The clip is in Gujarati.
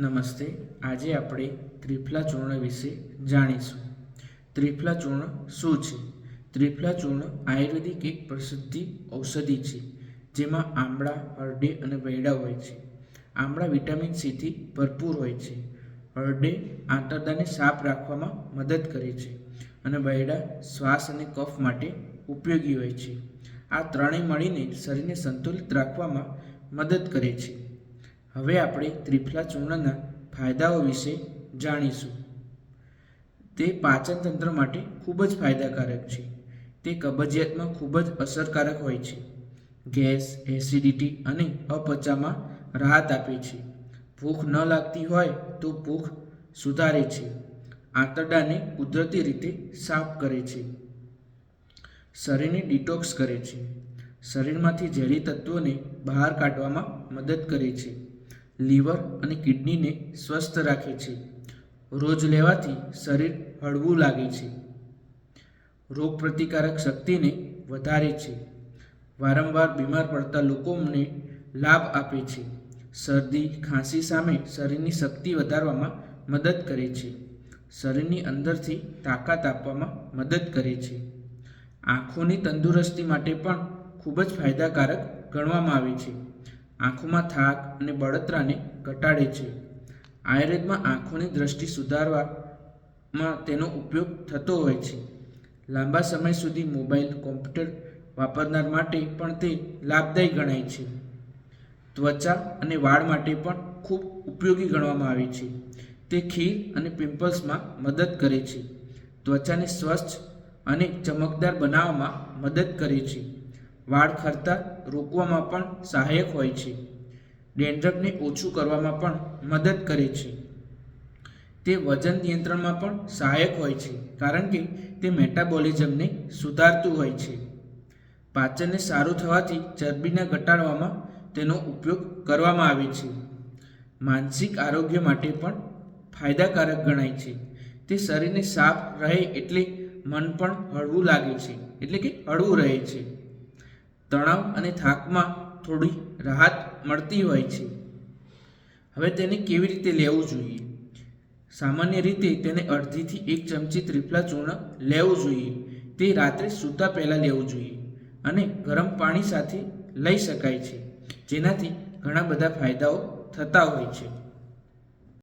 નમસ્તે. આજે આપણે ત્રિફલા ચૂર્ણ વિશે જાણીશું. ત્રિફલા ચૂર્ણ શું છે? ત્રિફલા ચૂર્ણ આયુર્વેદિક એક પ્રસિદ્ધ ઔષધિ છે, જેમાં આમળા હરડે અને વૈડા હોય છે. આમળા વિટામિન સીથી ભરપૂર હોય છે. હરડે આંતરડાને સાફ રાખવામાં મદદ કરે છે અને વૈડા શ્વાસ અને કફ માટે ઉપયોગી હોય છે. આ ત્રણેય મળીને શરીરને સંતુલિત રાખવામાં મદદ કરે છે. હવે આપણે ત્રિફલા ચૂર્ણના ફાયદાઓ વિશે જાણીશું. તે પાચન તંત્ર માટે ખૂબ જ ફાયદાકારક છે. તે કબજિયાતમાં ખૂબ જ અસરકારક હોય છે. ગેસ, એસિડિટી અને અપચામાં રાહત આપે છે. ભૂખ ન લાગતી હોય તો ભૂખ સુધારે છે. આંતરડાને કુદરતી રીતે સાફ કરે છે. શરીરને ડિટોક્સ કરે છે. શરીરમાંથી ઝેરી તત્વોને બહાર કાઢવામાં મદદ કરે છે. લીવર અને કિડનીને સ્વસ્થ રાખે છે. રોજ લેવાથી શરીર હળવું લાગે છે. રોગપ્રતિકારક શક્તિને વધારે છે. વારંવાર બીમાર પડતા લોકોને લાભ આપે છે. શરદી, ખાંસી સામે શરીરની શક્તિ વધારવામાં મદદ કરે છે. શરીરની અંદરથી તાકાત આપવામાં મદદ કરે છે. આંખોની તંદુરસ્તી માટે પણ ખૂબ જ ફાયદાકારક ગણવામાં આવે છે. આંખોમાં થાક અને બળતરાને ઘટાડે છે. આયુર્વેદમાં આંખોની દ્રષ્ટિ સુધારવામાં તેનો ઉપયોગ થતો હોય છે. લાંબા સમય સુધી મોબાઈલ, કોમ્પ્યુટર વાપરનાર માટે પણ તે લાભદાયી ગણાય છે. ત્વચા અને વાળ માટે પણ ખૂબ ઉપયોગી ગણવામાં આવે છે. તે ખીર અને પિમ્પલ્સમાં મદદ કરે છે. ત્વચાને સ્વચ્છ અને ચમકદાર બનાવવામાં મદદ કરે છે. વાળ ખરતા રોકવામાં પણ સહાયક હોય છે. ડેન્ડ્રફને ઓછું કરવામાં પણ મદદ કરે છે. તે વજન નિયંત્રણમાં પણ સહાયક હોય છે, કારણ કે તે મેટાબોલિઝમને સુધારતું હોય છે. પાચનને સારું થવાથી ચરબીને ઘટાડવામાં તેનો ઉપયોગ કરવામાં આવે છે. માનસિક આરોગ્ય માટે પણ ફાયદાકારક ગણાય છે. તે શરીરને સાફ રહે એટલે મન પણ હળવું લાગે છે, એટલે કે હળવું રહે છે. તણાવ અને થાકમાં થોડી રાહત મળતી હોય છે. હવે તેને કેવી રીતે લેવું જોઈએ? સામાન્ય રીતે તેને અડધીથી એક ચમચી ત્રિફલા ચૂર્ણ લેવું જોઈએ. તે રાત્રે સૂતા પહેલાં લેવું જોઈએ અને ગરમ પાણી સાથે લઈ શકાય છે, જેનાથી ઘણા બધા ફાયદાઓ થતા હોય છે.